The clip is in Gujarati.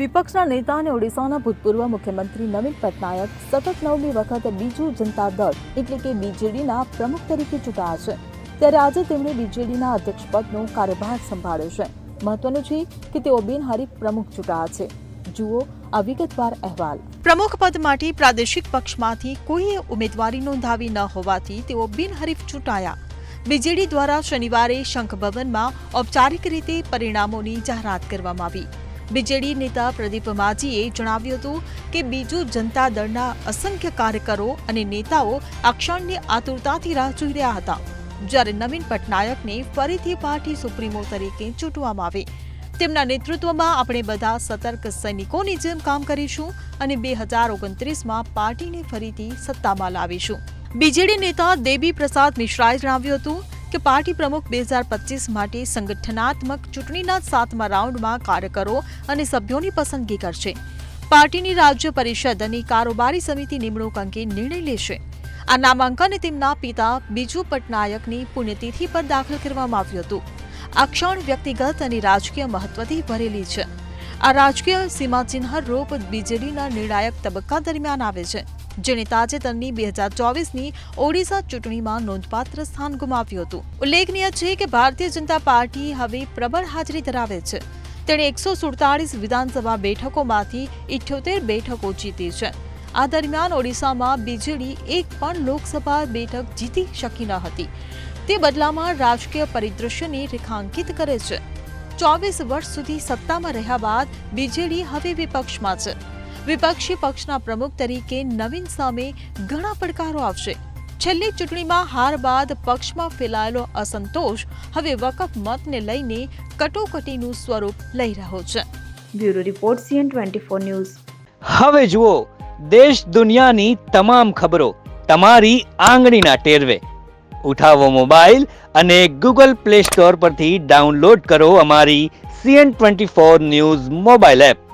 વિપક્ષના નેતા અને ઓડિશાના ભૂતપૂર્વ મુખ્યમંત્રી નવીન પટનાયક સતત નવમી વખત બીજુ જનતા દળ, એટલે કે બીજેડીના પ્રમુખ તરીકે ચૂંટાયા છે. ત્યારે આજે તેમણે બીજેડીના અધ્યક્ષપદનો કાર્યભાર સંભાળ્યો છે. મહત્વનું છે કે તેઓ બિનહરીફ પ્રમુખ ચૂંટાયા છે. જુઓ આ વિગતવાર અહેવાલ. પ્રમુખ પદ માટે પ્રાદેશિક પક્ષમાંથી કોઈએ ઉમેદવારી નોંધાવી ન હોવાથી તેઓ બિનહરીફ ચૂંટાયા. બીજેડી દ્વારા શનિવારે શંખ ભવનમાં ઔપચારિક રીતે પરિણામોની જાહેરાત કરવામાં આવી. બીજેડી નેતા પ્રદીપ માજીએ જણાવ્યું હતું કે બીજુ જનતા દળના અસંખ્ય કાર્યકરો અને નેતાઓ આ ક્ષણની આતુરતાથી રાહ જોઈ રહ્યા હતા. જ્યારે નવીન પટનાયકને ફરીથી પાર્ટી સુપ્રીમો તરીકે ચૂંટવામાં આવે. તેમના નેતૃત્વમાં આપણે બધા સતર્ક સૈનિકોની જેમ કામ કરીશું અને બે હજાર ઓગણત્રીસમાં પાર્ટીને ફરીથી સત્તામાં લાવીશું. બીજેડી નેતા દેબી પ્રસાદ મિશ્રાએ જણાવ્યું હતું કે પાર્ટી પ્રમુખ બે હજાર પચીસ માટે સંગઠનાત્મક ચૂંટણીના સાતમા રાઉન્ડમાં કાર્યકરો અને સભ્યોની પસંદગી કરશે. પાર્ટીની રાજ્ય પરિષદ અને કારોબારી સમિતિ નિમણૂક અંગે નિર્ણય લેશે. આ નામાંકન તેમના પિતા બીજુ પટનાયકની પુણ્યતિથિ પર દાખલ કરવામાં આવ્યું હતું. આ ક્ષણ વ્યક્તિગત અને રાજકીય મહત્વથી ભરેલી છે. આ રાજકીય સીમાચિહ્ન રૂપ બીજેડીના નિર્ણાયક તબક્કા દરમિયાન આવે છે. જેણે તાજેતરની બે હજાર ચોવીસની ઓડિશા ચૂંટણીમાં નોંધપાત્ર સ્થાન ગુમાવ્યું હતું. ઉલ્લેખનીય છે કે ભારતીય જનતા પાર્ટી હવે પ્રબળ હાજરી ધરાવે છે. તેણે એકસો સુડતાળીસ વિધાનસભા બેઠકોમાંથી ઇઠ્યોતેર બેઠકો જીતી છે. આ દરમિયાન ઓડિશામાં બીજેડી એક પણ લોકસભા બેઠક જીતી શકી ન હતી. તે બદલામાં રાજકીય પરિદૃશ્યને રેખાંકિત કરે છે. ચોવીસ વર્ષ સુધી સત્તામાં રહ્યા બાદ બીજેડી હવે વિપક્ષમાં છે. વિપક્ષી પક્ષના પ્રમુખ તરીકે નવીન સામે ઘણા પડકારો આવશે. છેલ્લી ચૂંટણીમાં હાર બાદ પક્ષમાં ફેલાયેલો અસંતોષ હવે વકફ મતને લઈને કટોકટીનું સ્વરૂપ લઈ રહ્યો છે. Bureau report CN twenty four news. હવે જુઓ દેશ દુનિયાની તમામ ખબરો તમારી આંગળીના ટેરવે. ઉઠાવો મોબાઈલ અને ગૂગલ પ્લે સ્ટોર પરથી ડાઉનલોડ કરો અમારી CN twenty four news mobile app.